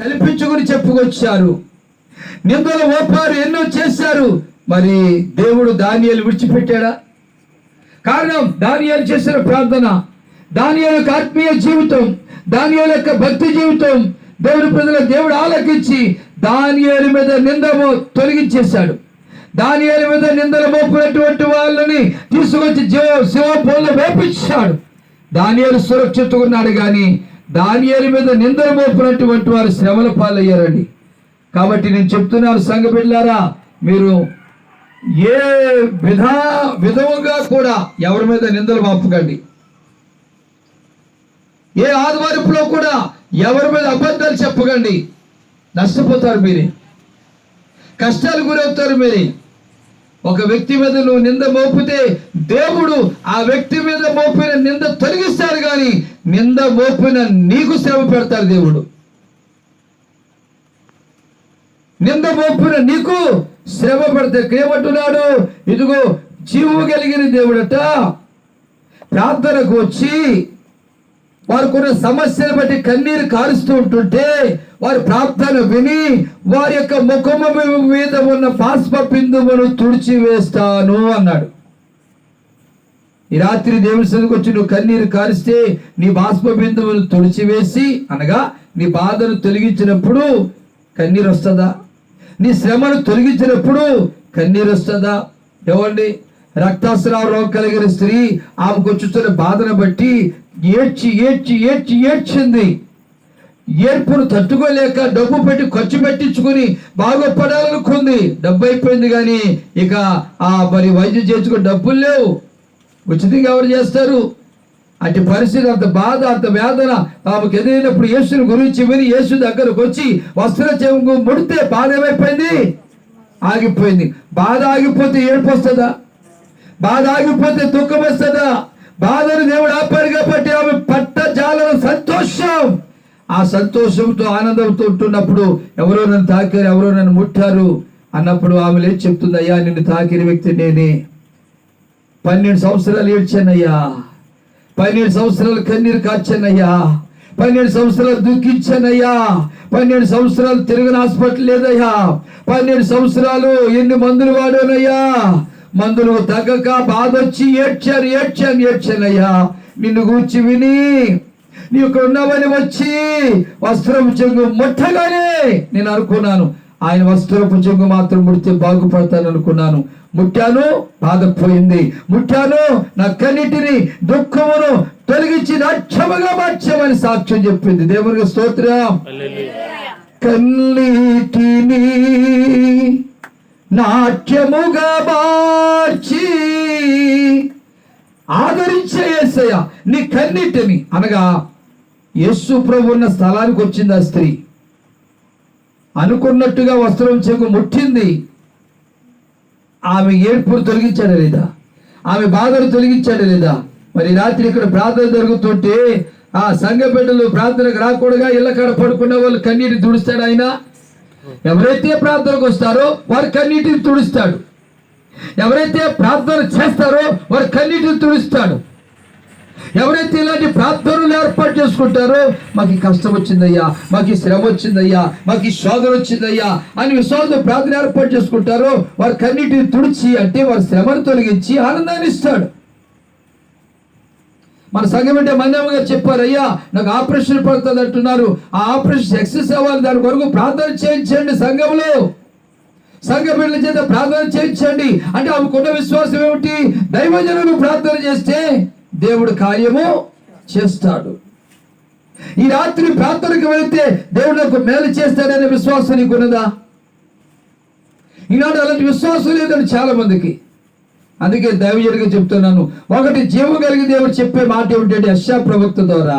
కల్పించుకుని చెప్పుకొచ్చారు. నిందలు మోపారు ఎన్నో చేశారు. మరి దేవుడు దానియాలు విడిచిపెట్టాడా? కారణం దానియాలు చేసిన ప్రార్థన. దానియాల యొక్క ఆత్మీయ జీవితం దానియాల యొక్క భక్తి జీవితం. దేవుడు ప్రజల దేవుడు ఆలకించి దానియాల మీద నిందమో తొలగించేశాడు. దానియాల మీద నిందలు మోపినటువంటి వాళ్ళని తీసుకొచ్చి జీవ శివపోలు వేపించాడు. దానియాలు సురక్షితంగా ఉన్నాడు కానీ దానియాల మీద నిందలు మోపినటువంటి వారు శ్రమల పాలయ్యారండి. కాబట్టి నేను చెప్తున్నాను సంఘ మీరు ఏ విధా విధముగా కూడా ఎవరి మీద నిందలు మోపకండి. ఏ ఆదివారపులో కూడా ఎవరి మీద అబద్ధాలు చెప్పకండి. నష్టపోతారు మీరే. కష్టాలు గురవుతారు మీరే. ఒక వ్యక్తి మీద నువ్వు నింద మోపితే దేవుడు ఆ వ్యక్తి మీద మోపిన నింద తొలగిస్తారు కానీ నింద మోపిన నీకు శ్రమ పెడతాడు దేవుడు. నింద మోపిన నీకు శ్రమ పడితే ఏమంటున్నాడు? ఇదిగో జీవు కలిగిన దేవుడట ప్రార్థనకు వచ్చి వారు కొన్ని సమస్యలు బట్టి కన్నీరు కారుస్తూ ఉంటుంటే వారి ప్రార్థన విని వారి యొక్క ముఖము మీద ఉన్న పాస్ప బిందువును తుడిచి వేస్తాను అన్నాడు. ఈ రాత్రి దేవుని సన్నిధికి వచ్చి నువ్వు కన్నీరు కారిస్తే నీ బాష్ప బిందువును తుడిచివేసి అనగా నీ బాధను తొలగించినప్పుడు కన్నీరు వస్తుందా? నీ శ్రమను తొలగించినప్పుడు కన్నీరు వస్తుందా? ఏమండి? రక్తస్రావ రోగం కలిగిన స్త్రీ ఆమెకు వచ్చుతున్న బాధను బట్టి ఏడ్చి ఏడ్చి ఏడ్చి ఏడ్చింది. ఏర్పును తట్టుకోలేక డబ్బు పెట్టి ఖర్చు పెట్టించుకుని బాగుపడాలనుకుంది. డబ్బు అయిపోయింది కానీ ఇక ఆ మరి వైద్యం చేసుకుని డబ్బులు లేవు. ఉచితంగా ఎవరు చేస్తారు? అటు పరిస్థితి అంత బాధ అంత వేదన ఆమెకు ఎదురైనప్పుడు యేసుని గురించి విని యేసు దగ్గరకు వచ్చి వస్త్ర చెంగు ముడితే బాధ ఏమైపోయింది? ఆగిపోయింది. బాధ ఆగిపోతే ఏడుపు వస్తుందా? బాధ ఆగిపోతే దుఃఖం వస్తుందా? బాధను దేవుడు ఆపారు కాబట్టి ఆమె పట్ట జాలన సంతోషం. ఆ సంతోషంతో ఆనందంతో ఉంటున్నప్పుడు ఎవరో నన్ను తాకారు ఎవరో నన్ను ముట్టారు అన్నప్పుడు ఆమె లేచి చెప్తుంది అయ్యా నిన్ను తాకిన వ్యక్తి నేనే. పన్నెండు సంవత్సరాలు ఏడ్చానయ్యా. పన్నెండు సంవత్సరాలు కన్నీరు కాచానయ్యా. పన్నెండు సంవత్సరాలు దుఃఖించానయ్యా. పన్నెండు సంవత్సరాలు తిరగని హాస్పిటల్ లేదయ్యా. పన్నెండు సంవత్సరాలు ఎన్ని మందులు వాడానయ్యా. మందులు తగ్గక బాధ వచ్చి ఏడ్చాను ఏడ్చాను ఏడ్చానయ్యా. నిన్ను గూర్చి విని నీ ఇక్కడ ఉన్నావని వచ్చి వస్త్రం చెంగు ముట్టగానే నేను అనుకున్నాను. ఆయన వస్త్రపు చెంగు మాత్రం ముడితే బాగుపడతాను అనుకున్నాను. ముట్టాను బాధపోయింది. ముట్టాను నా కన్నిటిని దుఃఖమును తొలగించి నాట్యముగా మార్చామని సాక్ష్యం చెప్పింది. దేవునికి స్తోత్రం. కన్నీటిని నాట్యముగా మార్చి ఆదరించే యేసయ్య నీ కన్నిటిని అనగా యేసు ప్రభు ఉన్న స్థలానికి వచ్చింది ఆ స్త్రీ. అనుకున్నట్టుగా వస్త్రం చెంగు ముట్టింది. ఆమె ఏడ్పును తొలగించాడు లేదా? ఆమె బాధను తొలగించాడు లేదా? మరి రాత్రి ఇక్కడ ప్రార్థన జరుగుతుంటే ఆ సంఘ బిడ్డలు ప్రార్థనకు రాకూడగా ఇళ్ళ కాడ పడుకున్న వాళ్ళు కన్నీటిని తుడుస్తాడు ఆయన. ఎవరైతే ప్రార్థనకు వస్తారో వారు కన్నీటిని తుడుస్తాడు. ఎవరైతే ప్రార్థన చేస్తారో వారు కన్నీటిని తుడుస్తాడు. ఎవరైతే ఇలాంటి ప్రార్థనలు ఏర్పాటు చేసుకుంటారో మాకు ఈ కష్టం వచ్చిందయ్యా మాకు ఈ శ్రమ వచ్చిందయ్యా మాకు ఈ శోధన వచ్చిందయ్యా అని విశ్వాసం ప్రార్థన ఏర్పాటు చేసుకుంటారో వారి కన్నిటిని తుడిచి అంటే వారి శ్రమను తొలగించి ఆనందాన్ని ఇస్తాడు. మన సంఘం అంటే మందముగా చెప్పారు అయ్యా నాకు ఆపరేషన్ పడుతుంది అంటున్నారు. ఆ ఆపరేషన్ సక్సెస్ అవ్వాలి దాని కొరకు ప్రార్థన చేయించండి సంఘంలో. సంఘ పిల్లల చేత ప్రార్థన చేయించండి. అంటే ఆమెకున్న విశ్వాసం ఏమిటి? దైవజనులు ప్రార్థన చేస్తే దేవుడు కార్యము చేస్తాడు. ఈ రాత్రి ప్రార్థనకు వెళితే దేవుడు నాకు మేలు చేస్తాడనే విశ్వాసం నీకున్నదా? ఈనాడు అలాంటి విశ్వాసం లేదని చాలా మందికి అందుకే దైవజుడిగా చెప్తున్నాను ఒకటి జీవం కలిగి దేవుడు చెప్పే మాట ఏమిటంటే యశా ప్రవక్త ద్వారా